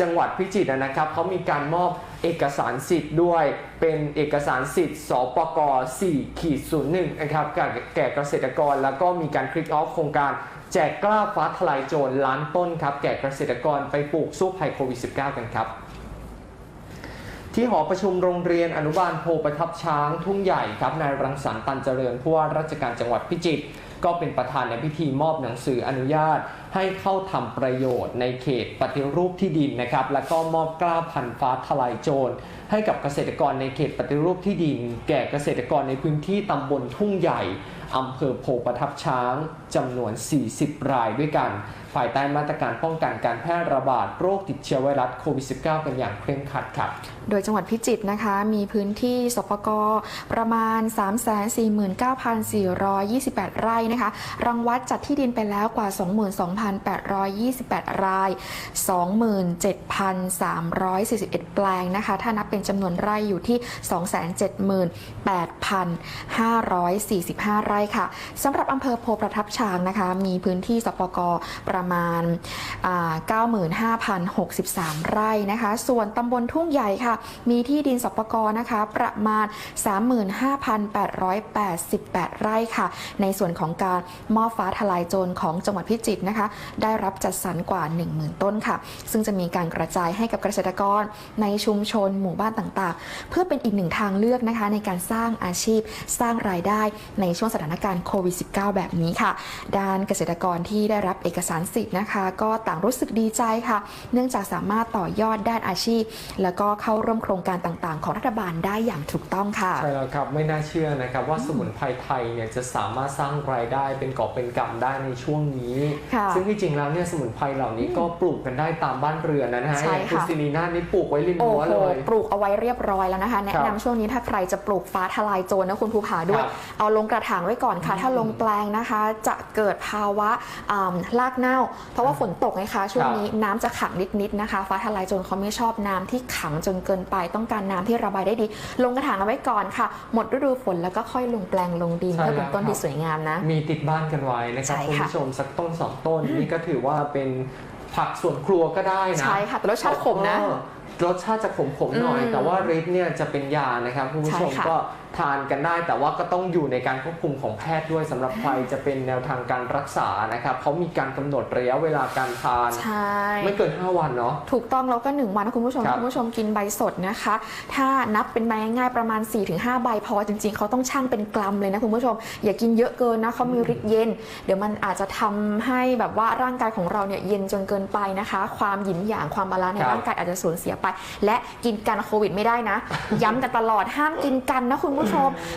จังหวัดพิจิตรนะครับเขามีการมอบเอกสารสิทธิ์ด้วย เป็นเอกสารสิทธิ์สปก4ขีด01นะครับแก่แก่เกษตรกรแล้วก็มีการคลิกออฟโครงการแจกกล้าฟ้าทลายโจรล้านต้นครับแก่เกษตรกรไปปลูกสู้ภัยโควิด -19 กันครับ ที่หอประชุมโรงเรียนอนุบาลโพประทับช้างทุ่งใหญ่ครับนายรังสรรค์ตันเจริญผู้ว่าราชการจังหวัดพิจิตร ก็เป็นประธานในพิธีมอบหนังสืออนุญาต ให้เข้าทำประโยชน์ในเขตปฏิรูปที่ดินนะครับ แล้วก็มอบกล้าพันฟ้าทลายโจร ให้กับเกษตรกรในเขตปฏิรูปที่ดิน แก่เกษตรกรในพื้นที่ตำบลทุ่งใหญ่อำเภอโพประทับช้างจำนวน 40 รายด้วยกัน ภายใต้มาตรการป้องกันการแพร่ระบาดโรคติดเชื้อไวรัสโควิด -19 กันอย่างเคร่งครัดครับ โดยจังหวัดพิจิตรนะคะ มีพื้นที่สปกประมาณ 349,428 ไร่นะคะ รังวัดจัดที่ดินไปแล้วกว่า 22,828 ราย 27,341 แปลงนะคะ ถ้านับเป็นจำนวนไร่อยู่ที่ 278,545 ไร่ค่ะสำหรับอำเภอโพประทับช้างนะคะ มีพื้นที่สปกประมาณ 95,063 ไร่นะคะ ส่วนตำบลทุ่งใหญ่ค่ะ มีที่ดินสปกรนะคะ ประมาณ 35,888 ไร่ค่ะ ในส่วนของการมอบฟ้าทลายโจรของจังหวัดพิจิตรนะคะ ได้รับจัดสรรกว่า 10,000 ต้นค่ะ ซึ่งจะมีการกระจายให้กับเกษตรกรในชุมชนหมู่บ้านต่างๆ เพื่อเป็นอีกหนึ่งทางเลือกนะคะ ในการสร้างอาชีพสร้างรายได้ในช่วงสถานการณ์โควิด -19 แบบนี้ค่ะ ด้านเกษตรกรที่ได้รับเอกสารสิทธิ์นะคะ ก็ต่างรู้สึกดีใจค่ะ เนื่องจากสามารถต่อยอดด้านอาชีพ แล้วก็เข้าร่วมโครงการต่างๆ ของรัฐบาลได้อย่างถูกต้องค่ะใช่แล้วครับไม่น่าเชื่อนะครับว่าสมุนไพรไทยเนี่ยจะสามารถสร้างรายได้เป็นกอบเป็นกำได้ในช่วงนี้ค่ะซึ่งที่จริงแล้วเนี่ยสมุนไพรเหล่านี้ก็ปลูกกันได้ตามบ้านเรือนนะฮะใช่อย่างคุณค่ะซินีนานี่ปลูกไว้ริมโอ้รั้วโหเลยปลูกเอาไว้เรียบร้อยแล้วนะคะ แนะนำช่วงนี้ถ้าใครจะปลูกฟ้าทลายโจรนะคุณภูผาด้วยครับเอาลงกระถางไว้ก่อนค่ะ ถ้าลงแปลงนะคะ จะเกิดภาวะอ่ารากเน่าเพราะว่าฝนตกไงคะช่วงนี้น้ำจะขังนิดๆนะคะ ฟ้าทลายโจรเขาไม่ชอบน้ำที่ขังจนเกินไป ต้องการน้ำที่ระบายได้ดี ลงกระถางเอาไว้ก่อนค่ะ หมดฤดูฝนแล้วก็ค่อยลงแปลงลงดินใช่เพื่อเป็นต้นแล้วครับที่สวยงามนะ มีติดบ้านกันไว้นะครับใช่คุณค่ะผู้ชมสักต้นสองต้นนี่ก็ถือว่าเป็นผักส่วนครัวก็ได้นะ ใช่ค่ะแต่รสชาติขมนะเออ รสชาติจะขมๆหน่อยอืมแต่ว่าฤทธิ์เนี่ยจะเป็นยานะครับคุณผู้ชมใช่ค่ะก็ทานกันได้ แต่ว่าก็ต้องอยู่ในการควบคุมของแพทย์ด้วยสำหรับใครจะเป็นแนวทางการรักษานะครับเขามีการกำหนดระยะเวลาการทานใช่ไม่เกิน 5 วันเนาะถูกต้องแล้วก็ 1 วันนะคุณผู้ชมครับคุณผู้ชมกินใบสดนะคะ ถ้านับเป็นใบง่ายๆประมาณ 4-5 ใบพอจริง ๆเขาต้องชั่งเป็นกรัมเลยนะคุณผู้ชม อย่ากินเยอะเกินนะเขามีฤทธิ์เย็น เดี๋ยวมันอาจจะทำให้แบบว่าร่างกายของเราเนี่ยเย็นจนเกินไปนะคะ ความหยินหยางความบาลานซ์ในครับร่างกายอาจจะสูญเสียไปและกินกันโควิดไม่ได้นะ ย้ำกันตลอดห้ามกินกันนะคุณผู้ชม